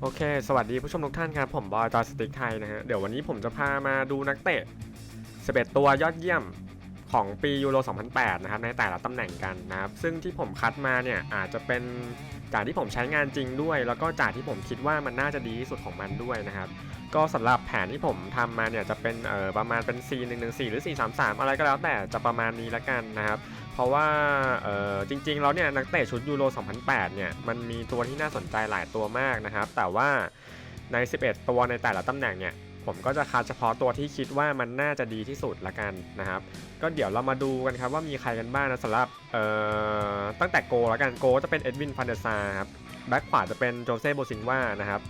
โอเค สวัสดีผู้ชมทุกท่านครับ ผมบอยจอยสติ๊กไทยนะฮะ เดี๋ยววันนี้ผมจะพามาดูนักเตะ 11 ตัวยอดเยี่ยมของปียูโร 2008 นะครับ ในแต่ละตำแหน่งกันนะครับ ซึ่งที่ผมคัดมาเนี่ย อาจจะเป็นจากที่ผมใช้งานจริงด้วย แล้วก็จากที่ผมคิดว่ามันน่าจะดีที่สุดของมันด้วยนะครับ ก็สำหรับแผนที่ผมทำมาเนี่ยจะเป็นเออประมาณเป็น C 1 1 4หรือ 4 3 3 อะไรก็แล้วแต่จะประมาณนี้ละกันนะครับ เพราะว่าเออจริงๆแล้วเนี่ยนักเตะชุดยูโร 2008 เนี่ยมันมีตัวที่น่าสนใจหลายตัวมากนะครับ แต่ว่าใน 11 ตัวในแต่ละตำแหน่งเนี่ยผมก็จะคัดเฉพาะตัวที่คิดว่ามันน่าจะดีที่สุดละกันนะครับ ก็เดี๋ยวเรามาดูกันครับว่ามีใครกันบ้างนะสำหรับเอ่อตั้งแต่โกละกันโกจะเป็นเอ็ดวินฟันเดซาครับแบ็คขวาจะเป็นโจเซ่โบซิงวานะครับ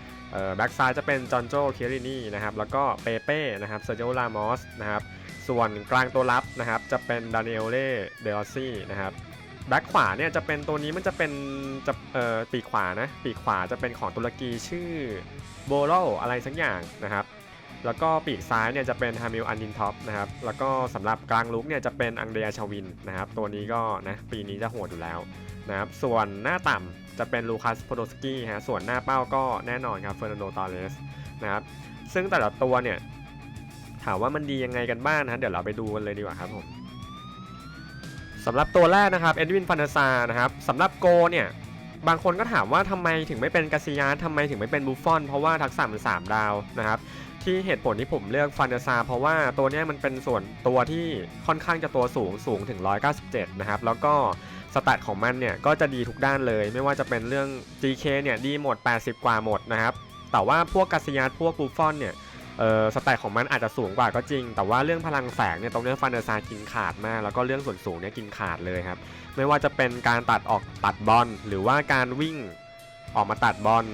แบ็คซ้ายจะเป็นจอห์นโจเคียรินีนะครับแล้วก็เปเป้นะครับเซอร์เจโอลามอสนะครับส่วนกลางตัวรับนะครับจะเป็นดานิเอลเล่เดอซี่นะครับแบ็คขวาเนี่ยจะเป็นตัวนี้มันจะเป็นจะเอ่อปีขวานะปีขวาจะเป็นของตุรกีชื่อโบโลอะไรสักอย่างนะครับแล้วก็ปีกซ้ายเนี่ยจะเป็นฮามิลอันดินท็อปนะครับแล้วก็สำหรับกลางลุกเนี่ยจะเป็นอังเดรียชาวินนะครับตัวนี้ก็นะปีนี้จะโหดอยู่แล้วนะครับส่วนหน้าต่ำ จะเป็นลูคัสโพโดสกี้ฮะส่วนหน้าเป้าก็แน่นอนครับเฟอร์นันโดตอเรสนะครับซึ่งแต่ละตัวเนี่ยถามว่ามันดียังไงกันบ้างนะเดี๋ยวเราไปดูกันเลยดีกว่าครับผมสำหรับตัวแรกนะครับเอ็ดวินฟันเดซานะครับสำหรับโกเนี่ยบางคนก็ถามว่าทำไมถึงไม่เป็นกาซิยาสทำไมถึงไม่เป็นบูฟฟอน เพราะว่าทักษะมันสามดาวนะครับที่เหตุผลที่ผมเลือกฟันเดซาเพราะว่าตัวเนี้ยมันเป็นส่วนตัวที่ค่อนข้างจะตัวสูงสูงถึง 197 นะครับ แล้วก็ สแตของมันเนี่ยก็จะดีทุกด้านเลย ไม่ว่าจะเป็นเรื่อง GK เนี่ยดีหมด 80 กว่าหมดนะครับ แต่ว่าพวกกาซิยัสพวกบูฟอนเนี่ยเออสแตทของมันอาจจะสูงกว่าก็จริง แต่ว่าเรื่องพลังแฝงเนี่ยตรงเนี้ฟันเดอร์ซากินขาดมาก แล้วก็เรื่องส่วนสูงเนี่ยกินขาดเลยครับ ไม่ว่าจะเป็นการตัดออกตัดบอลหรือว่าการวิ่งออกมาตัดบอล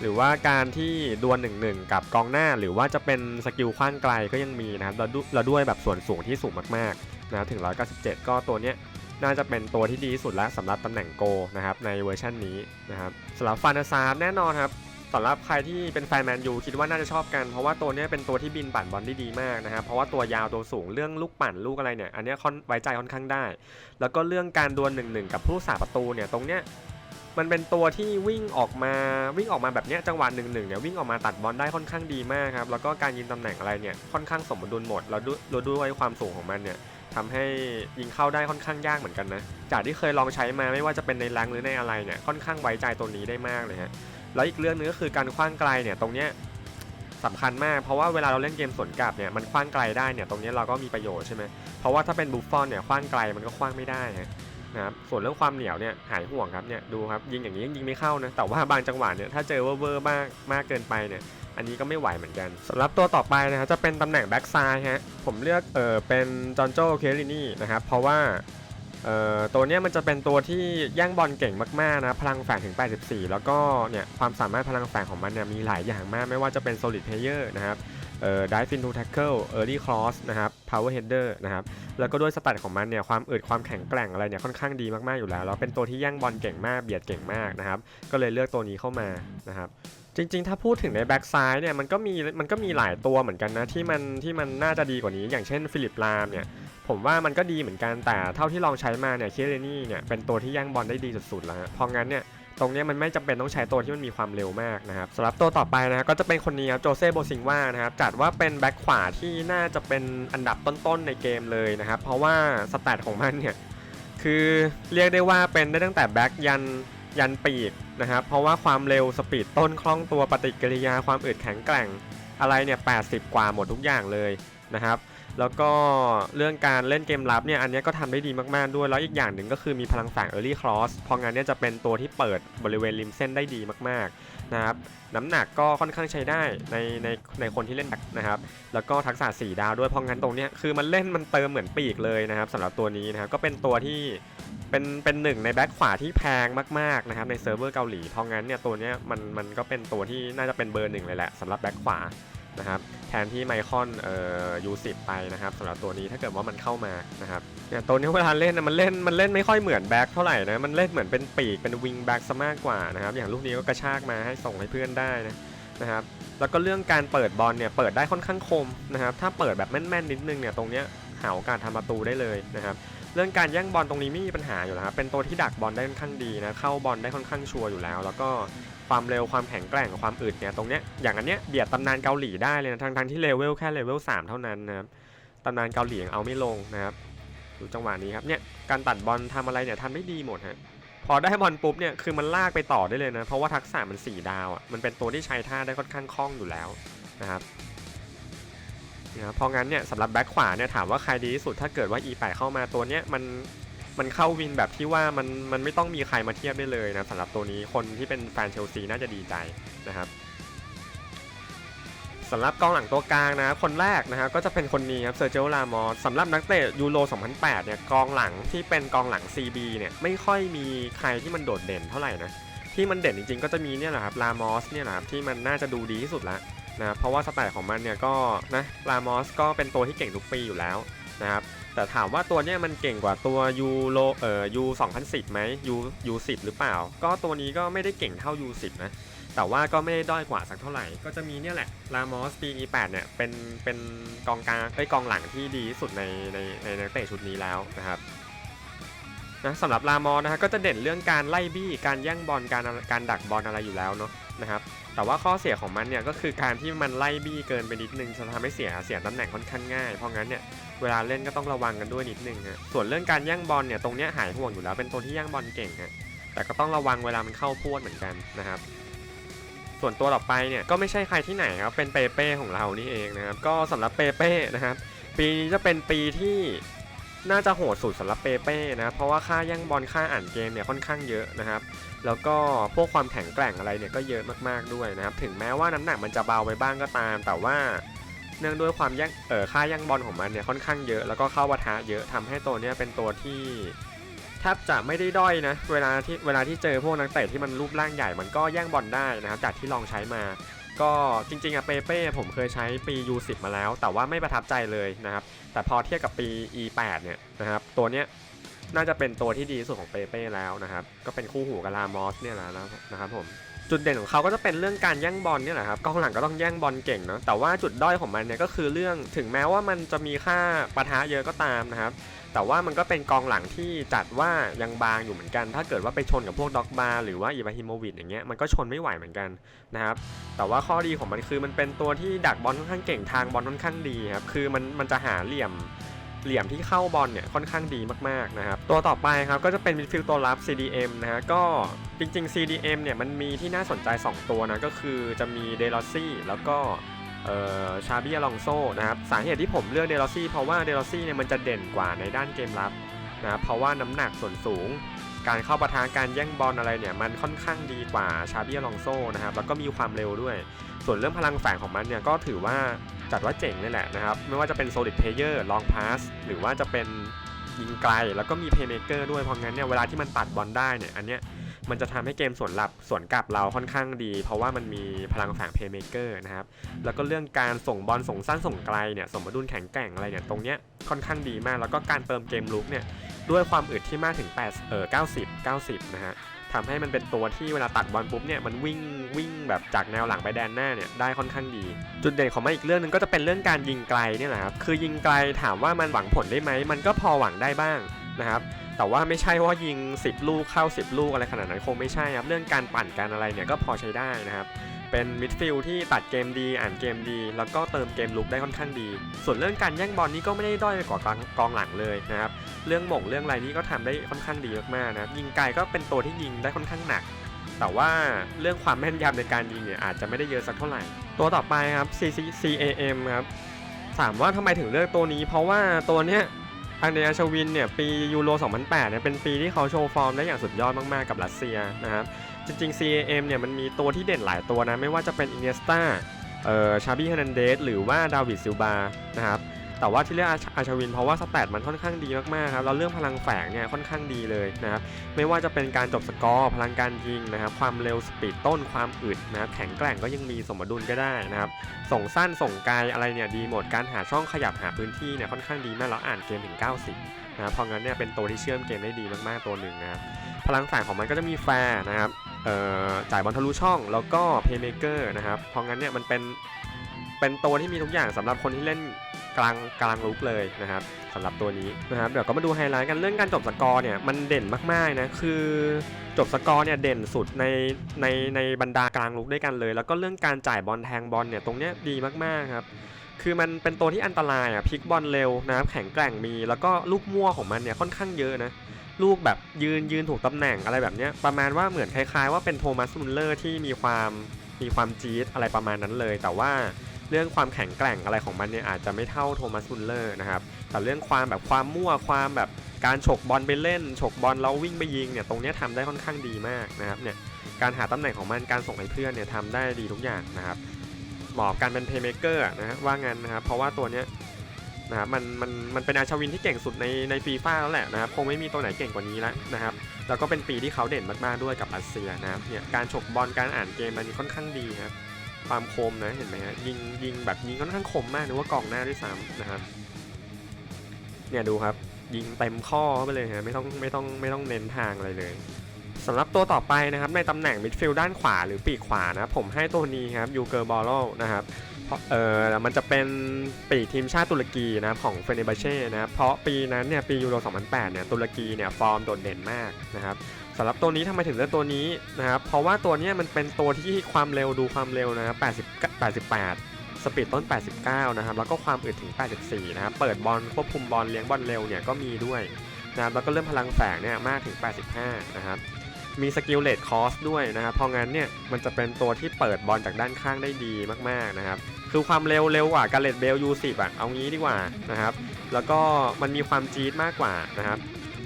หรือว่าการที่ดวลหนึ่งหนึ่งกับกองหน้า หรือว่าจะเป็นสกิลขว้างไกลก็ยังมีนะครับแล้วด้วยแบบส่วนสูงที่สูงมากๆนะครับถึง 197 ก็ตัวเนี้ย น่าจะเป็นตัวที่ดีที่สุดแล้วสำหรับตำแหน่งโกนะครับในเวอร์ชันนี้นะครับสำหรับฟานาซาร์แน่นอนครับสำหรับใครที่เป็นแฟนแมนยูคิดว่าน่าจะชอบกันเพราะว่าตัวนี้เป็นตัวที่บินปั่นบอลได้ดีมากนะครับเพราะว่าตัวยาวตัวสูงเรื่องลูกปั่นลูกอะไรเนี่ยอันนี้ค่อนไว้ใจค่อนข้างได้ แล้วก็เรื่องการดวลหนึ่งหนึ่งกับผู้สาประตูเนี่ยตรงเนี้ยมันเป็นตัวที่วิ่งออกมาวิ่งออกมาแบบเนี้ยจังหวะหนึ่งหนึ่งเนี่ยวิ่งออกมาตัดบอลได้ค่อนข้างดีมากครับแล้วก็การยิงตำแหน่งอะไรเนี่ยค่อนข้างสมดุลหมดแล้วด้วยแล้วด้วยความสูงของมันเนี่ย ทำให้ยิงเข้าได้ค่อนข้างยากเหมือนกันนะ จากที่เคยลองใช้มาไม่ว่าจะเป็นในแรงหรือในอะไรเนี่ยค่อนข้างไว้ใจตัวนี้ได้มากเลยฮะ แล้วอีกเรื่องนึงก็คือการคว้างไกลเนี่ยตรงเนี้ยสำคัญมากเพราะว่าเวลาเราเล่นเกมสวนกลับเนี่ยมันคว้างไกลได้เนี่ยตรงเนี้ยเราก็มีประโยชน์ใช่ไหมเพราะว่าถ้าเป็นบุฟฟอนเนี่ยคว้างไกลมันก็คว้างไม่ได้นะครับส่วนเรื่องความเหนียวเนี่ยหายห่วงครับเนี่ยดูครับยิงอย่างนี้ยังยิงไม่เข้านะแต่ว่าบางจังหวะเนี่ยถ้าเจอเวอร์เวอร์มากมากเกินไปเนี่ย อันนี้ก็ไม่ไหวเหมือนกันสำหรับตัวต่อไปนะครับจะเป็นตำแหน่งแบ็กซ้ายฮะผมเลือกเออเป็นจอนโจเคลินี่นะครับเพราะว่าเอ่อตัวเนี้ยมันจะเป็นตัวที่แย่งบอลเก่งมากๆนะพลังแฝงถึง 84 แล้วก็เนี่ยความสามารถพลังแฝงของมันเนี่ยมีหลายอย่างมากไม่ว่าจะเป็น solid player นะครับเอ่อ dive into tackle early cross นะครับ power header นะครับแล้วก็ด้วยสแตทของมันเนี่ยความอึดความแข็งแกร่งอะไรเนี่ยค่อนข้างดีมากๆอยู่แล้วแล้วเป็นตัวที่แย่งบอลเก่งมากเบียดเก่งมากนะครับก็เลยเลือกตัวนี้เข้ามานะครับ จริงๆ ถ้าพูดถึงในแบ็กซ้ายเนี่ยมันก็มีมันก็มีหลายตัวเหมือนกันนะที่มันที่มันน่าจะดีกว่านี้ อย่างเช่นฟิลิปลามเนี่ยผมว่ามันก็ดีเหมือนกันแต่เท่าที่ลองใช้มาเนี่ยเคเรนี่เนี่ยเป็นตัวที่ย่างบอลได้ดีสุดๆแล้วเพราะงั้นเนี่ยตรงเนี้ยมันไม่จำเป็นต้องใช้ตัวที่มันมีความเร็วมากนะครับสำหรับตัวต่อไปนะครับก็จะเป็นคนนี้ครับโจเซ่โบซิงวานะครับจัดว่าเป็นแบ็คขวาที่น่าจะเป็นอันดับต้นๆในเกมเลยนะครับเพราะว่าสแตทของมันเนี่ยคือเรียกได้ว่าเป็นได้ตั้งแต่แบ็คยันยันปีก นะครับเพราะว่าความเร็วสปีดต้นคล่องตัวปฏิกิริยาความอึดแข็งแกร่งอะไรเนี่ย80 กว่าหมดทุกอย่างเลยนะครับ แล้วก็เรื่องการเล่นเกมรับเนี่ยอันนี้ก็ทำได้ดีมากๆด้วย แล้วอีกอย่างหนึ่งก็คือมีพลังแฝง Early Cross เพราะงั้นเนี่ยจะเป็นตัวที่เปิดบริเวณริมเส้นได้ดีมากๆนะครับน้ำหนักก็ค่อนข้างใช้ได้ในในในคนที่เล่นนะครับ แล้วก็ทักษะ 4 ดาวด้วยเพราะงั้นตรงเนี้ยคือมันเล่นมันเติมเหมือนปีกเลยนะครับสำหรับตัวนี้นะครับก็เป็นตัวที่ เป็นเป็นหนึ่งในแบ็คขวาที่แพงมากๆนะครับในเซิร์ฟเวอร์เกาหลี เพราะงั้นเนี่ยตัวเนี้ยมันมันก็เป็นตัวที่น่าจะเป็นเบอร์หนึ่งเลยแหละสำหรับแบ็คขวานะครับแทนที่ไมคอนเอ่อยูสิไปนะครับสำหรับตัวนี้ถ้าเกิดว่ามันเข้ามานะครับเนี่ยตัวนี้เวลาเล่นนะมันเล่นมันเล่นไม่ค่อยเหมือนแบ็คเท่าไหร่นะมันเล่นเหมือนเป็นปีกเป็นวิงแบ็คซะมากกว่านะครับอย่างลูกนี้ก็กระชากมาให้ส่งให้เพื่อนได้นะนะครับแล้วก็เรื่องการเปิดบอลเนี่ยเปิดได้ค่อนข้างคมนะครับถ้าเปิดแบบแม่นๆนิดนึงเนี่ยตรงเนี้ยหาโอกาสทำประตูได้เลยนะครับ เรื่องการแย่งบอลตรงนี้ไม่มีปัญหาอยู่แล้วครับเป็นตัวที่ดักบอลได้ค่อนข้างดีนะเข้าบอลได้ค่อนข้างชัวร์อยู่แล้ว แล้วก็ความเร็วความแข็งแกร่งความอึดเนี่ยตรงเนี้ยอย่างอันเนี้ยเบียดตำนานเกาหลีได้เลยนะทั้งทั้งที่เลเวลแค่เลเวล3เท่านั้นนะครับตำนานเกาหลียังเอาไม่ลงนะครับดูจังหวะนี้ครับเนี่ยการตัดบอลทำอะไรเนี่ยทำได้ดีหมดฮะพอได้บอลปุ๊บเนี่ยคือมันลากไปต่อได้เลยนะเพราะว่าทักษะมัน 4 ดาวอะมันเป็นตัวที่ใช้ท่าได้ค่อนข้างคล่องอยู่แล้วนะครับ นะเพราะงั้นเนี่ยสำหรับแบ็คขวาเนี่ยถามว่าใครดีที่สุดถ้าเกิดว่า E8 เข้ามาตัวเนี้ยมันมันเข้าวินแบบที่ว่ามันมันไม่ต้องมีใครมาเทียบได้เลยนะสำหรับตัวนี้คนที่เป็นแฟนเชลซีน่าจะดีใจนะครับสำหรับกองหลังตัวกลางนะคนแรกนะครับก็จะเป็นคนนี้ครับเซอร์เจลลามอสสำหรับนักเตะยูโร 2008 เนี่ยกองหลังที่เป็นกองหลัง CB เนี่ยไม่ค่อยมีใครที่มันโดดเด่นเท่าไหร่นะที่มันเด่นจริงๆ ก็จะมีเนี่ยแหละครับลามอสเนี่ยแหละครับที่มันน่าจะดูดีที่สุดละ นะเพราะว่าสไตล์ของมันเนี่ยก็นะลามอสก็เป็นตัวที่เก่งทุกปีอยู่แล้วนะครับแต่ถามว่าตัวเนี้ยมันเก่งกว่าตัวยูโรเอ่อยู2010ไหมยูยู10หรือเปล่า ก็ตัวนี้ก็ไม่ได้เก่งเท่ายู10นะแต่ว่าก็ไม่ได้ด้อยกว่าสักเท่าไหร่ ก็จะมีเนี่ยแหละลามอสปี8เนี่ยเป็นเป็นกองกลางไอ้กองหลังที่ดีที่สุดในในในนักเตะชุดนี้แล้วนะครับนะสำหรับลามอสนะฮะก็จะเด่นเรื่องการไล่บี้การแย่งบอลการการดักบอลอะไรอยู่แล้วเนาะนะครับ แต่ว่าข้อเสียของมันเนี่ยก็คือการที่มันไล่บี้เกินไปนิดนึงจะทำให้เสียเสียตำแหน่งค่อนข้างง่าย เพราะงั้นเนี่ยเวลาเล่นก็ต้องระวังกันด้วยนิดนึงฮะส่วนเรื่องการย่างบอลเนี่ยตรงเนี้ยหายห่วงอยู่แล้วเป็นตัวที่ย่างบอลเก่งฮะแต่ก็ต้องระวังเวลามันเข้าพวดเหมือนกันนะครับ ส่วนตัวต่อไปเนี่ยก็ไม่ใช่ใครที่ไหนครับเป็นเปเป้ของเรานี่เองนะครับก็สำหรับเปเป้นะครับปีนี้จะเป็นปีที่ น่าจะโหดสุดสำหรับเปเป้นะเพราะว่าค่าย่งบอลค่าอ่านเกมเนี่ยค่อนข้างเยอะนะครับ แล้วก็พวกความแข็งแกร่งอะไรเนี่ยก็เยอะมากๆด้วยนะครับถึงแม้ว่าน้ำหนักมันจะเบาไปบ้างก็ตาม แต่ว่าเนื่องด้วยความแย่งเออค่าย่งบอลของมันเนี่ยค่อนข้างเยอะแล้วก็เข้าปะทะเยอะทำให้ตัวเนี้ยเป็นตัวที่แทบจะไม่ได้ด้อยนะเวลาที่เวลาที่เจอพวกนักเตะที่มันรูปร่างใหญ่มันก็แย่งบอลได้นะครับจากที่ลองใช้มา ก็จริงๆอะเปเป้ผมเคยใช้ปี U10 มาแล้ว แต่ว่าไม่ประทับใจเลยนะครับ แต่พอเทียบกับปี E8 เนี่ยนะครับ ตัวเนี้ยน่าจะเป็นตัวที่ดีที่สุดของเปเป้แล้วนะครับ ก็เป็นคู่หูกับลามอสเนี่ยแหละนะครับผมจุดเด่นของเขาก็จะเป็นเรื่องการแย่งบอลเนี่ยแหละครับกองหลังก็ต้องแย่งบอลเก่งเนาะแต่ว่าจุดด้อยของมันเนี่ยก็คือเรื่องถึงแม้ว่ามันจะมีค่าปะทะเยอะก็ตามนะครับ แต่ว่ามันก็เป็นกองหลังที่จัดว่ายังบางอยู่เหมือนกัน ถ้าเกิดว่าไปชนกับพวกด็อกบาหรือว่าอิบราฮิโมวิชอย่างเงี้ยมันก็ชนไม่ไหวเหมือนกันนะครับแต่ว่าข้อดีของมันคือมันเป็นตัวที่ดักบอลค่อนข้างเก่งทางบอลค่อนข้างดีครับคือมันมันจะหาเหลี่ยมเหลี่ยมที่เข้าบอลเนี่ยค่อนข้างดีมากๆนะครับตัวต่อไปครับก็จะเป็นมิดฟิลด์ตัวรับ CDM นะฮะก็จริงๆ CDM เนี่ยมันมีที่น่าสนใจ 2 ตัวนะก็คือจะมีเดลอซี่แล้วก็ ชาบิอลองโซนะครับสาเหตุที่ผมเลือกเดลอซี่เพราะว่าเดลอซี่เนี่ยมันจะเด่นกว่าในด้านเกมรับนะครับเพราะว่าน้ำหนักส่วนสูง การเข้าปะทะการแย่งบอลอะไรเนี่ยมันค่อนข้างดีกว่าชาบิอลองโซนะครับแล้วก็มีความเร็วด้วย ส่วนเรื่องพลังแฝงของมันเนี่ยก็ถือว่าจัดว่าเจ๋งเลยแหละนะครับไม่ว่าจะเป็น solid player long pass หรือว่าจะเป็นยิงไกลแล้วก็มี playmaker ด้วยเพราะงั้นเนี่ยเวลาที่มันตัดบอลได้เนี่ยอันเนี้ย มันจะทำให้เกมสวนหลับสวนกลับเราค่อนข้างดี เพราะว่ามันมีพลังแฝง playmaker นะครับแล้วก็เรื่องการส่งบอลส่งสั้นส่งไกลเนี่ยสมดุลแข็งแกร่งอะไรเนี่ยตรงเนี้ยค่อนข้างดีมาก แล้วก็การเติมเกมลุกเนี่ยด้วยความอึดที่มากถึง8เออ90 90นะฮะทำให้มันเป็นตัวที่เวลาตัดบอลปุ๊บเนี่ยมันวิ่งวิ่งแบบจากแนวหลังไปแดนหน้าเนี่ยได้ค่อนข้างดี จุดเด่นของมันอีกเรื่องหนึงก็จะเป็นเรื่องการยิงไกลเนี่ยแหละครับคือยิงไกลถามว่ามันหวังผลได้ไหมมันก็พอหวังได้บ้างนะครับ แต่ว่าไม่ใช่ว่ายิง 10 ลูกเข้า 10 ลูกอะไรขนาดนั้นคงไม่ใช่ครับ เรื่องการปั่นการอะไรเนี่ยก็พอใช้ได้นะครับ เป็นมิดฟิลด์ที่ตัดเกมดี อ่านเกมดี แล้วก็เติมเกมลุกได้ค่อนข้างดี ส่วนเรื่องการแย่งบอลนี่ก็ไม่ได้ด้อยไปกว่ากองกองหลังเลยนะครับ เรื่องหม่งเรื่องอะไรนี่ก็ทำได้ค่อนข้างดีมากๆนะยิงไกลก็เป็นตัวที่ยิงได้ค่อนข้างหนัก แต่ว่าเรื่องความแม่นยำในการยิงเนี่ยอาจจะไม่ได้เยอะสักเท่าไหร่ ตัวต่อไปครับ CC CAM ครับถามว่าทำไมถึงเลือกตัวนี้ เพราะว่าตัวเนี้ย อันเดรียชวินเนี่ยปียูโร 2008 เนี่ยเป็นปีที่เขาโชว์ฟอร์มได้อย่างสุดยอดมาก ๆ กับรัสเซียนะครับจริง ๆ CAM เนี่ยมันมีตัวที่เด่นหลายตัวนะ ไม่ว่าจะเป็นอินเนสตาเอ่อชาบิเฮนันเดสหรือว่าดาวิดซิลบานะครับ แต่ว่าที่เลือกอาชอาชวินเพราะว่าสแตทมันค่อนข้างดีมากๆครับแล้วเรื่องพลังแฝงเนี่ยค่อนข้างดีเลยนะครับไม่ว่าจะเป็นการจบสกอร์พลังการยิงนะครับความเร็วสปีดต้นความอึดนะครับแข็งแกร่งก็ยังมีสมดุลก็ได้นะครับส่งสั้นส่งไกลอะไรเนี่ยดีหมดการหาช่องขยับหาพื้นที่เนี่ยค่อนข้างดีมากแล้วอ่านเกมถึง 90นะครับเพราะงั้นเนี่ยเป็นตัวที่เชื่อมเกมได้ดีมากๆตัวหนึ่งนะครับพลังแฝงของมันก็จะมีแฟร์นะครับจ่ายบอลทะลุช่องแล้วก็เพย์เมเกอร์นะครับเพราะงั้นเนี่ยมันเป็นเป็นตัวที่มีทุกอย่างสำหรับคนที่เล่น กลางกลางลุกเลยนะครับสำหรับตัวนี้นะครับเดี๋ยวก็มาดูไฮไลท์กันเรื่องการจบสกอร์เนี่ยมันเด่นมากๆนะคือจบสกอร์เนี่ยเด่นสุดในในในบรรดากลางลุกด้วยกันเลย แล้วก็เรื่องการจ่ายบอลแทงบอลเนี่ยตรงเนี้ยดีมากๆครับคือมันเป็นตัวที่อันตรายอะพลิกบอลเร็วนะครับแข็งแกร่งมีแล้วก็ลูกมั่วของมันเนี่ยค่อนข้างเยอะนะลูกแบบยืนยืนถูกตำแหน่งอะไรแบบเนี้ยประมาณว่าเหมือนคล้ายๆ ว่าเป็นโทมัสมุลเลอร์ที่มีความมีความจี๊ดอะไรประมาณนั้นเลย แต่ว่า เรื่องความแข็งแกร่งอะไรของมันเนี่ยอาจจะไม่เท่าโทมัสมุลเลอร์นะครับแต่เรื่องความแบบความมั่วความแบบการฉกบอลไปเล่นฉกบอลแล้ววิ่งไปยิงเนี่ยตรงนี้ยทำได้ค่อนข้างดีมากนะครับเนี่ยการหาตำแหน่งของมันการส่งให้เพื่อนเนี่ยทำได้ดีทุกอย่างนะครับเหมาะการเป็นเพย์เมเกอร์นะฮะว่างั้นนะครับเพราะว่าตัวเนี้ยนะครับมันมันมันเป็นอาชวินที่เก่งสุดในในฟีฟ่าแล้วแหละนะครับคงไม่มีตัวไหนเก่งกว่านี้แล้วนะครับแล้วก็เป็นปีที่เขาเด่นมากๆด้วยกับรัสเซียนะครับเนี่ยการฉกบอลการอ่านเกมมันค่อนข้างดีครับ ความคมนะเห็นไหมฮะยิงยิงแบบยิงค่อนข้างคมมากนึกว่ากองหน้าด้วยซ้ำนะครับเนี่ยดูครับยิงเต็มข้อไปเลยฮะไม่ต้องไม่ต้องไม่ต้องเน้นทางอะไรเลยสำหรับตัวต่อไปนะครับในตำแหน่งมิดฟิลด์ด้านขวาหรือปีกขวานะผมให้ตัวนี้ครับยูเกอร์บอลโลนะครับเพราะเออมันจะเป็นปีกทีมชาติตุรกีนะของเฟเนบาเช่นะเพราะปีนั้นเนี่ยปียูโร 2008 เนี่ยตุรกีเนี่ยฟอร์มโดดเด่นมากนะครับ สำหรับตัวนี้ทำไมถึงเลือกตัวนี้นะครับ เพราะว่าตัวนี้มันเป็นตัวที่ความเร็วดูความเร็วนะครับ80 88 สปีดต้น 89 นะครับ แล้วก็ความอึดถึง 84 นะครับ เปิดบอลควบคุมบอลเลี้ยงบอลเร็วเนี่ยก็มีด้วยนะครับ แล้วก็เริ่มพลังแฝงเนี่ยมากถึง 85 นะครับ มีสกิลเลดคอสด้วยนะครับ เพราะงั้นเนี่ยมันจะเป็นตัวที่เปิดบอลจากด้านข้างได้ดีมากๆนะครับ คือความเร็วเร็วกว่าการเลดเบลยูสิบอะเอางี้ดีกว่านะครับ แล้วก็มันมีความจี๊ดมากกว่านะครับ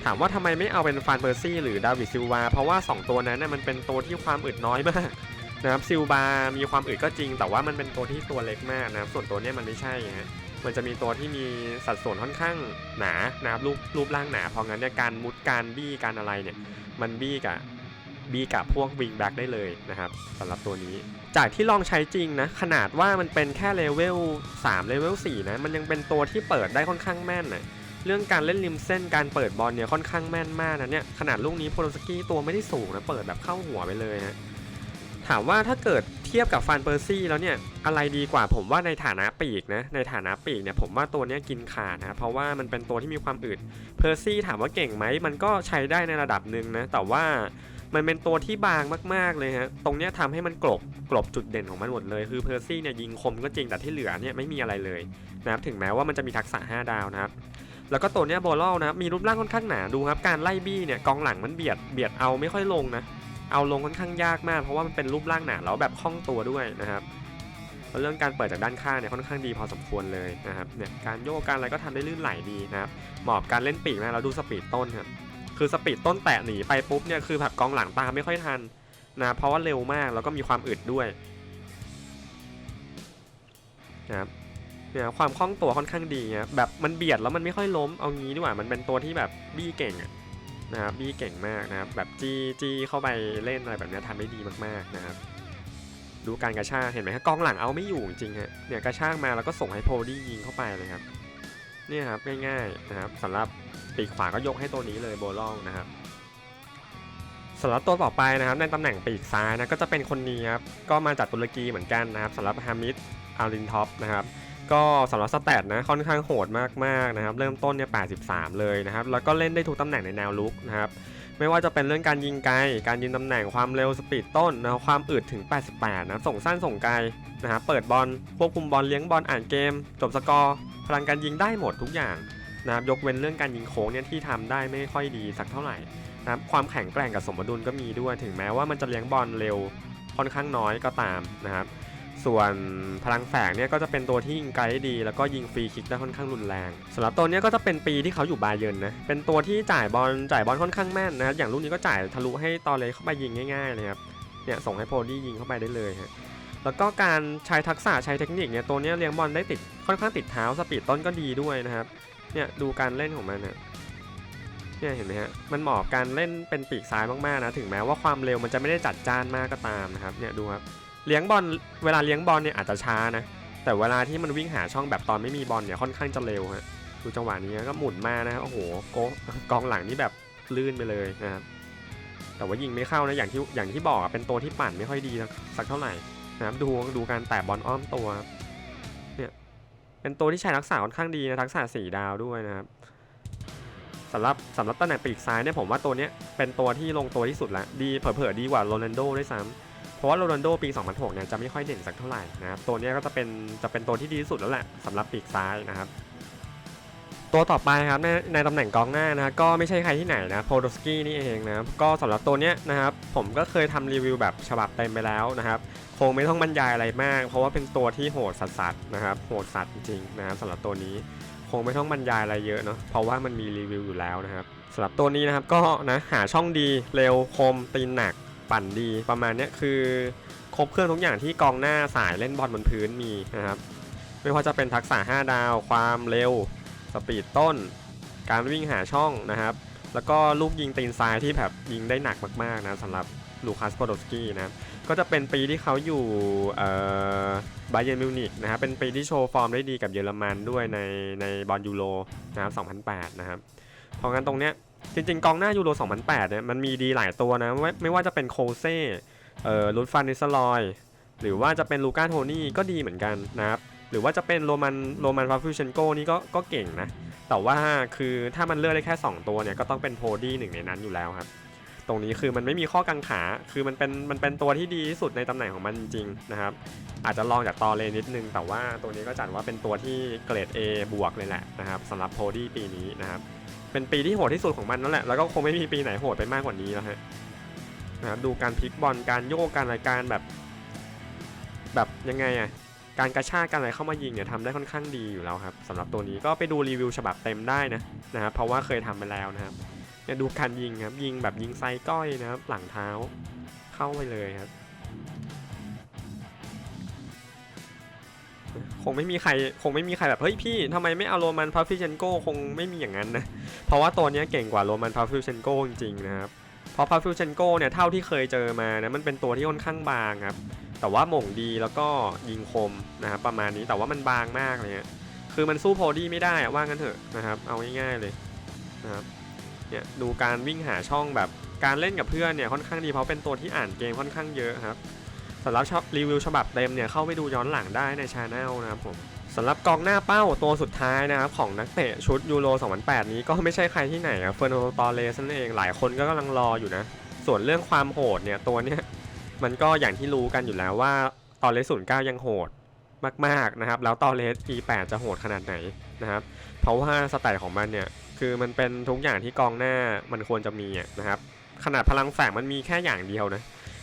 ถามว่าทำไมไม่เอาเป็นฟานเปอร์ซี่หรือดาวิดซิลวา เพราะว่า 2 ตัวนั้นน่ยมันเป็นตัวที่ความอึดน้อยมากนะครับซิลบามีความอึดก็จริง แต่ว่ามันเป็นตัวที่ตัวเล็กมากนะครับส่วนตัวเนี้ยมันไม่ใช่ฮะมันจะมีตัวที่มีสัดส่วนค่อนข้างหนานะครับรูปรูปร่างหนาเพราะงั้นเนี่ยการมุดการบี้การอะไรเนี่ยมันบี้กับบี้กับพวกวิงแบ็กได้เลยนะครับสำหรับตัวนี้ จากที่ลองใช้จริงนะ ขนาดว่ามันเป็นแค่เลเวล3เลเวล4นะ มันยังเป็นตัวที่เปิดได้ค่อนข้างแม่นนะ เรื่องการเล่นริมเส้นการเปิดบอลเนี่ยค่อนข้างแม่นมากนะเนี่ยขนาดลูกนี้โพลสกี้ตัวไม่ได้สูงนะเปิดแบบเข้าหัวไปเลยนะถามว่าถ้าเกิดเทียบกับฟานเปอร์ซี่แล้วเนี่ยอะไรดีกว่าผมว่าในฐานะปีกนะในฐานะปีกเนี่ยผมว่าตัวนี้กินขาดนะเพราะว่ามันเป็นตัวที่มีความอึดเพอร์ซี่ถามว่าเก่งไหมมันก็ใช้ได้ในระดับหนึ่งนะแต่ว่ามันเป็นตัวที่บางมากๆเลยฮะตรงเนี้ยทำให้มันกลบกลบจุดเด่นของมันหมดเลยคือเพอร์ซี่เนี่ยยิงคมก็จริงแต่ที่เหลือเนี่ยไม่มีอะไรเลยนะครับถึงแม้ว่ามันจะมีทักษะ 5 ดาวนะครับ แล้วก็ตัวเนี้ยโบลลนะมีรูปร่างค่อนข้างหนาดูครับการไล่บี้เนี่ยกองหลังมันเบียดเบียดเอาไม่ค่อยลงนะเอาลงค่อนข้างยากมาก เพราะว่ามันเป็นรูปร่างหนาแล้วแบบคล่องตัวด้วยนะครับเรื่องการเปิดจากด้านข้างเนี่ยค่อนข้างดีพอสมควรเลยนะครับเนี่ยการโยกการอะไรก็ทำได้ลื่นไหลดีนะครับเหมาะกับการเล่นปีกนะเราดูสปีดต้นครับคือสปีดต้นแตะหนีไปปุ๊บเนี่ยคือแบบกองหลังตามไม่ค่อยทันนะเพราะว่าเร็วมากแล้วก็มีความอึดด้วยนะครับ เนี่ยความคล่องตัวค่อนข้างดีนะแบบมันเบียดแล้วมันไม่ค่อยล้มเอางี้ดีกว่ามันเป็นตัวที่แบบบี้เก่งอะนะครับบี้เก่งมากนะครับแบบจี้จี้เข้าไปเล่นอะไรแบบนี้ทำได้ดีมากๆนะครับดูการกระชากเห็นไหมฮะกองหลังเอาไม่อยู่จริงฮะเนี่ยกระชากมาแล้วก็ส่งให้โพดี้ยิงเข้าไปเลยครับเนี่ยครับง่ายๆนะครับสำหรับปีกขวาก็ยกให้ตัวนี้เลยโบลองนะครับสำหรับตัวต่อไปนะครับในตำแหน่งปีกซ้ายนะก็จะเป็นคนนี้ครับก็มาจากตุรกีเหมือนกันนะครับสำหรับฮามิดอารินท็อปนะครับ ก็สำหรับสแตทนะค่อนข้างโหดมากๆนะครับ เริ่มต้นเนี่ย83 เลยนะครับ แล้วก็เล่นได้ทุกตำแหน่งในแนวลุกนะครับไม่ว่าจะเป็นเรื่องการยิงไกล การยิงตำแหน่งความเร็วสปีดต้นนะคความอึดถึง 88 นะ ส่งสั้นส่งไกลนะครับเปิดบอลควบคุมบอลเลี้ยงบอลอ่านเกม จบสกอร์พลังการยิงได้หมดทุกอย่างนะครับยกเว้นเรื่องการยิงโค้งเนี่ยที่ทำได้ไม่ค่อยดีสักเท่าไหร่นะครับความแข็งแกร่งกับสมดุลก็มีด้วย ถึงแม้ว่ามันจะเลี้ยงบอลเร็วค่อนข้างน้อยก็ตามนะครับ ส่วนพลังแฝงเนี่ยก็จะเป็นตัวที่ยิงไกลได้ดี แล้วก็ยิงฟรีคิกได้ค่อนข้างรุนแรงสำหรับตัวเนี้ยก็จะเป็นปีที่เขาอยู่บาเยิร์นนะเป็นตัวที่จ่ายบอลจ่ายบอลค่อนข้างแม่นนะอย่างลูกนี้ก็จ่ายทะลุให้ตอเลยเข้าไปยิงง่ายๆเลยครับเนี่ยส่งให้โพดี้ยิงเข้าไปได้เลยฮะแล้วก็การใช้ทักษะใช้เทคนิคเนี่ยตัวเนี้ยเลี้ยงบอลได้ติดค่อนข้างติดเท้าสปีดต้นก็ดีด้วยนะครับเนี่ยดูการเล่นของมันนะเนี่ยเห็นไหมฮะ มันเหมาะกับการเล่นเป็นปีกซ้ายมากๆนะ ถึงแม้ว่าความเร็วมันจะไม่ได้จัดจ้านมากก็ตามนะครับ เนี่ยดูครับ เลี้ยงบอลเวลาเลี้ยงบอลเนี่ยอาจจะช้านะ แต่เวลาที่มันวิ่งหาช่องแบบตอนไม่มีบอลเนี่ยค่อนข้างจะเร็วฮะดูจังหวะนี้ก็หมุนมานะครับโอ้โหโกกองหลังนี่แบบลื่นไปเลยนะครับแต่ว่ายิงไม่เข้านะอย่างที่อย่างที่บอกเป็นตัวที่ปั่นไม่ค่อยดีสักเท่าไหร่นะครับดูดูการแตะบอลอ้อมตัวเนี่ยเป็นตัวที่ใช้ทักษะค่อนข้างดีนะทักษะ4ดาวด้วยนะครับสำหรับสำหรับตำแหน่งปีกซ้ายเนี่ยผมว่าตัวเนี้ยเป็นตัวที่ลงตัวที่สุดละดีเผลอๆดีกว่าโรนัลโดด้วยซ้ำ เพราะว่าโรนัลโดปี 2006เนี่ยจะไม่ค่อยเด่นสักเท่าไหร่นะครับตัวเนี้ยก็จะเป็นจะเป็นตัวที่ดีที่สุดแล้วแหละสำหรับปีกซ้ายนะครับตัวต่อไปครับในในตำแหน่งกองหน้านะก็ไม่ใช่ใครที่ไหนนะโพดสกี้นี่เองนะก็สำหรับตัวเนี้ยนะครับผมก็เคยทำรีวิวแบบฉบับเต็มไปแล้วนะครับคงไม่ต้องบรรยายอะไรมาก เพราะว่าเป็นตัวที่โหดสัสๆนะครับโหดสัสจริงนะครับสำหรับตัวนี้คงไม่ต้องบรรยายอะไรเยอะเนาะเพราะว่ามันมีรีวิวอยู่แล้วนะครับสำหรับตัวนี้นะครับก็นะหาช่องดีเร็วคมตีนหนัก ปั่นดีประมาณนี้คือครบเครื่องทุกอย่างที่กองหน้าสายเล่นบอลบนพื้นมีนะครับ ไม่ว่าจะเป็นทักษะ 5 ดาว ความเร็ว สปีดต้น การวิ่งหาช่องนะครับ แล้วก็ลูกยิงตีนซ้ายที่แบบยิงได้หนักมากๆนะสำหรับลูคัสโพโดสกี้นะก็จะเป็นปีที่เขาอยู่บาเย r n m มิวนิกนะครับเป็นปีที่โชว์ฟอร์มได้ดีกับเยอรมันด้วยในในบอลยูโรนะครับ2008 นะครับเพราะงั้นตรงเนี้ย จริง ๆ กองหน้ายูโร 2008 เนี่ยมันมีดีหลายตัวนะ ไม่ไม่ว่าจะเป็นโคเซ่เอ่อลุดฟันนิสลอย หรือว่าจะเป็นลูก้าโทนี่ก็ดีเหมือนกันนะครับหรือว่าจะเป็นโรมันโรมันฟาฟิวเชนโกนี่ก็ก็เก่งนะ แต่ว่าคือถ้ามันเลือกได้แค่ 2 ตัวเนี่ยก็ต้องเป็นโพดี้หนึ่งในนั้นอยู่แล้วครับ ตรงนี้คือมันไม่มีข้อกังขา คือมันเป็นมันเป็นตัวที่ดีที่สุดในตำแหน่งของมันจริงนะครับ อาจจะลองจากตอเลนิดนึง แต่ว่าตัวนี้ก็จัดว่าเป็นตัวที่เกรด A บวกเลยแหละนะครับสำหรับโพดี้ปีนี้นะครับ เป็นปีที่โหดที่สุดของมันนั่นแหละ แล้วก็คงไม่มีปีไหนโหดไปมากกว่านี้แล้วฮะนะดูการพลิกบอล การโยก การอะไรการแบบ แบบยังไงอะการกระชากการอะไรเข้ามายิงเนี่ยทำได้ค่อนข้างดีอยู่แล้วครับสำหรับตัวนี้ก็ไปดูรีวิวฉบับเต็มได้นะนะครับเพราะว่าเคยทำไปแล้วนะครับเนี่ยดูการยิงครับ ยิงแบบยิงไซก้อยนะครับ หลังเท้าเข้าไปเลยครับ งไม่มีใครคงไม่มีใครแบบเฮ้ยพี่ทำไมไม่เอาโรมันพาฟิเชนโกคงไม่มีอย่างนั้นนะเพราะว่าตัวนี้เก่งกว่าโรมันพาฟิเชนโกจริงๆนะครับเพราะพาฟิเชนโกเนี่ยเท่าที่เคยเจอมานะมันเป็นตัวที่ค่อนข้างบางครับแต่ว่าหม่งดีแล้วก็ยิงคมนะครับประมาณนี้แต่ว่ามันบางมากเลยฮะคือมันสู้โพดี้ไม่ได้ว่างั้นเถอะนะครับ เอาง่ายๆเลยนะครับเนี่ยดูการวิ่งหาช่องแบบการเล่นกับเพื่อนเนี่ยค่อนข้างดีเพราะเป็นตัวที่อ่านเกมค่อนข้างเยอะครับ สำหรับรีวิวฉบับเต็มเนี่ยเข้าไปดูย้อนหลังได้ในช anel นะครับผมสำหรับกองหน้าเป้าตัวสุดท้ายนะครับของนักเตะชุดยูโร 2008 นี้ก็ไม่ใช่ใครที่ไหนอะเฟอร์นันโดตอเลสนั่นเองหลายคนก็กำลังรออยู่นะ ส่วนเรื่องความโหดเนี่ยตัวเนี้ยมันก็อย่างที่รู้กันอยู่แล้วว่าตอเลส09 ยังโหดมากๆนะครับแล้วตอเลส P8 จะโหดขนาดไหนนะครับเพราะว่าสไตล์ของมันเนี่ยคือมันเป็นทุกอย่างที่กองหน้ามันควรจะมีนะครับขนาดพลังแฝงมันมีแค่อย่างเดียวนะ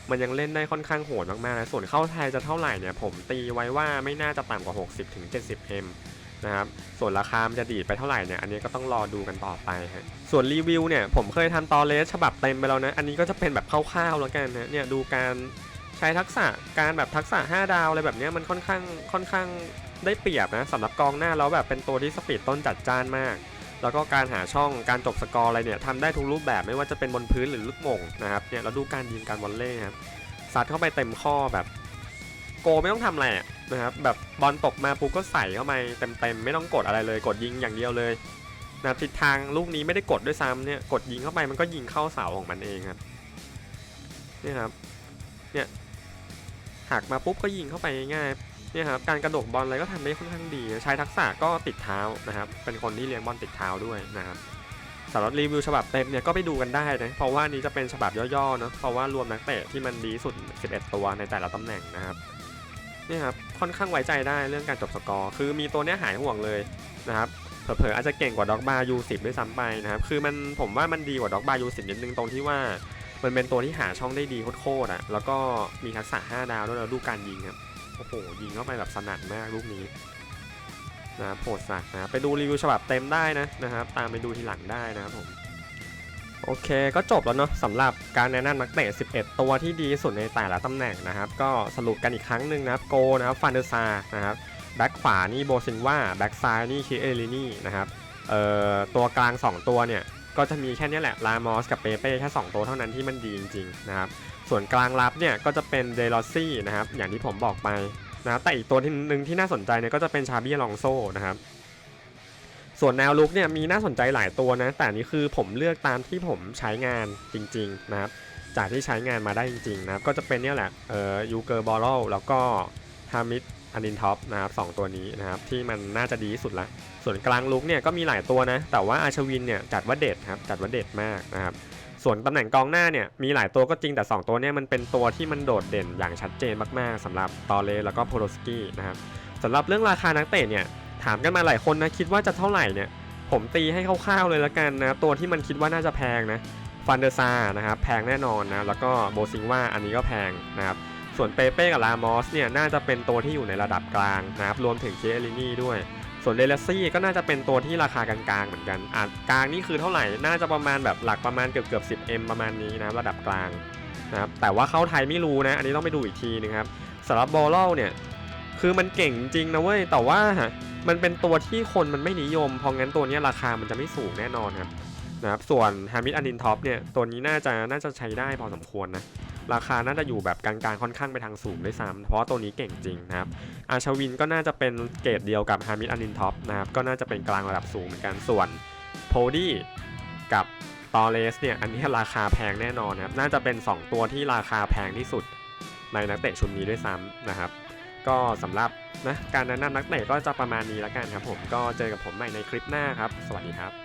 มันยังเล่นได้ค่อนข้างโหดมากๆนะส่วนเข้าไทยจะเท่าไหร่เนี่ยผมตีไว้ว่าไม่น่าจะต่ำกว่า 60ถึง70 M นะครับส่วนราคามันจะดีดไปเท่าไหร่เนี่ยอันนี้ก็ต้องรอดูกันต่อไปฮะส่วนรีวิวเนี่ยผมเคยทำตอเลสฉบับเต็มไปแล้วนะอันนี้ก็จะเป็นแบบคร่าวๆแล้วกันนะเนี่ยดูการใช้ทักษะการแบบทักษะ 5 ดาวอะไรแบบนี้มันค่อนข้างค่อนข้างได้เปรียบนะสำหรับกองหน้าแล้วแบบเป็นตัวที่สปีดต้นจัดจ้านมาก แล้วก็การหาช่องการจบสกอร์อะไรเนี่ยทำได้ทุกรูปแบบไม่ว่าจะเป็นบนพื้นหรือลูกโมงนะครับเนี่ยเราดูการยิงการวอลเล่ครับซัดเข้าไปเต็มข้อแบบโกไม่ต้องทำอะไรนะครับแบบบอลตกมาปุ๊บก็ใส่เข้าไปเต็มๆไม่ต้องกดอะไรเลย กดยิงอย่างเดียวเลยนะทิศทางลูกนี้ไม่ได้กดด้วยซ้ำเนี่ยกดยิงเข้าไปมันก็ยิงเข้าเสาของมันเองครับนี่ครับเนี่ยหักมาปุ๊บก็ยิงเข้าไปง่ายๆ เนี่ยครับการกระโดดบอลอะไรก็ทำได้ค่อนข้างดี ใช้ทักษะก็ติดเท้านะครับ เป็นคนที่เลี้ยงบอลติดเท้าด้วยนะครับสำหรับรีวิวฉบับเต็มเนี่ยก็ไปดูกันได้นะเพราะว่านี้จะเป็นฉบับย่อๆเนาะเพราะว่ารวมนักเตะที่มันดีสุด 11 ตัวในแต่ละตำแหน่งนะครับนี่ครับค่อนข้างไว้ใจได้เรื่องการจบสกอร์คือมีตัวเนี้ยหายห่วงเลยนะครับเผลอๆอาจจะเก่งกว่าด็อกบายูสิบด้วยซ้ำไปนะครับคือมันผมว่ามันดีกว่าด็อกบายูสิบนิดนึงตรงที่ว่ามันเป็นตัวที่หาช่องได้ดีโคตรๆอะแล้วก็มีทักษะ5ดาวด้วยแล้วดูการยิงครับ โอ้โห ยิงเข้าไปแบบสนั่นมากลูกนี้นะโหดสักนะไปดูรีวิวฉบับเต็มได้นะนะครับตามไปดูทีหลังได้นะครับผมโอเคก็จบแล้วเนาะสำหรับการแนะนำนักเตะ 11 ตัวที่ดีสุดในแต่ละตำแหน่งนะครับ ก็สรุปกันอีกครั้งหนึ่งนะครับโกนะครับฟันเดอร์ซานะครับแบ็คขวานี่โบซินว่าแบ็คซ้ายนี่คิเอลินี่นะครับเอ่อตัวกลาง 2 ตัวเนี่ย ก็จะมีแค่นี้แหละลามอสกับเปเป้แค่ 2 ตัวเท่านั้นที่มันดีจริงๆนะครับ ส่วนกลางรับเนี่ยก็จะเป็นเดลอซี่นะครับอย่างที่ผมบอกไปนะครับแต่อีกตัวที่หนึ่งที่น่าสนใจเนี่ยก็จะเป็นชาบี้ลองโซนะครับส่วนแนวลุกเนี่ยมีน่าสนใจหลายตัวนะ แต่นี้คือผมเลือกตามที่ผมใช้งานจริง ๆ นะครับ จากที่ใช้งานมาได้จริง ๆ นะครับ ก็จะเป็นเนี่ยแหละเอ่อยูเกอร์บอลแล้วก็ฮามิดอันินท็อปนะครับสองตัวนี้นะครับ ที่มันน่าจะดีที่สุดละ ส่วนกลางลุกเนี่ยก็มีหลายตัวนะ แต่ว่าอาชวินเนี่ยจัดว่าเด็ดครับจัดว่าเด็ดมากนะครับ ส่วนตำแหน่งกองหน้าเนี่ยมีหลายตัวก็จริงแต่ 2 ตัวเนี่ยมันเป็นตัวที่มันโดดเด่นอย่างชัดเจนมากๆสำหรับตอเลแล้วก็โพโลสกี้นะครับสำหรับเรื่องราคานักเตะเนี่ยถามกันมาหลายคนนะคิดว่าจะเท่าไหร่เนี่ยผมตีให้คร่าวๆเลยละกันนะตัวที่มันคิดว่าน่าจะแพงนะฟันเดอร์ซานะครับแพงแน่นอนนะแล้วก็โบซิงว่าอันนี้ก็แพงนะครับส่วนเปเป้กับลามอสเนี่ยน่าจะเป็นตัวที่อยู่ในระดับกลางนะครับรวมถึงเคเอลินี่ด้วย ส่วนเดลซี่ก็น่าจะเป็นตัวที่ราคากลางๆ เหมือนกันอาจกลางนี่คือเท่าไหร่ น่าจะประมาณแบบหลักประมาณเกือบเกือบ 10M ประมาณนี้นะระดับกลางนะครับแต่ว่าเข้าไทยไม่รู้นะ อันนี้ต้องไปดูอีกทีนึงครับสำหรับบอลเลเนี่ยคือมันเก่งจริงนะเว้ยแต่ว่ามันเป็นตัวที่คนมันไม่นิยมเพราะงั้นตัวนี้ราคามันจะไม่สูงแน่นอนครับนะครับส่วนฮามิดอันดินท็อปเนี่ยตัวนี้น่าจะน่าจะใช้ได้พอสมควรนะ ราคาน่าจะอยู่แบบกลางๆค่อนข้างไปทางสูงด้วยซ้ำเพราะตัวนี้เก่งจริงนะครับอาชวินก็น่าจะเป็นเกรดเดียวกับฮามิดอันดินท็อปนะครับก็น่าจะเป็นกลางระดับสูงเหมือนกันส่วนโพดี้กับตอเลสเนี่ยอันนี้ราคาแพงแน่นอนนะครับน่าจะเป็น 2 ตัวที่ราคาแพงที่สุดในนักเตะชุดนี้ด้วยซ้ำนะครับ ก็สำหรับนะการแนะนำนักเตะก็จะประมาณนี้แล้วกันครับผมก็เจอกับผมใหม่ในคลิปหน้าครับ สวัสดีครับ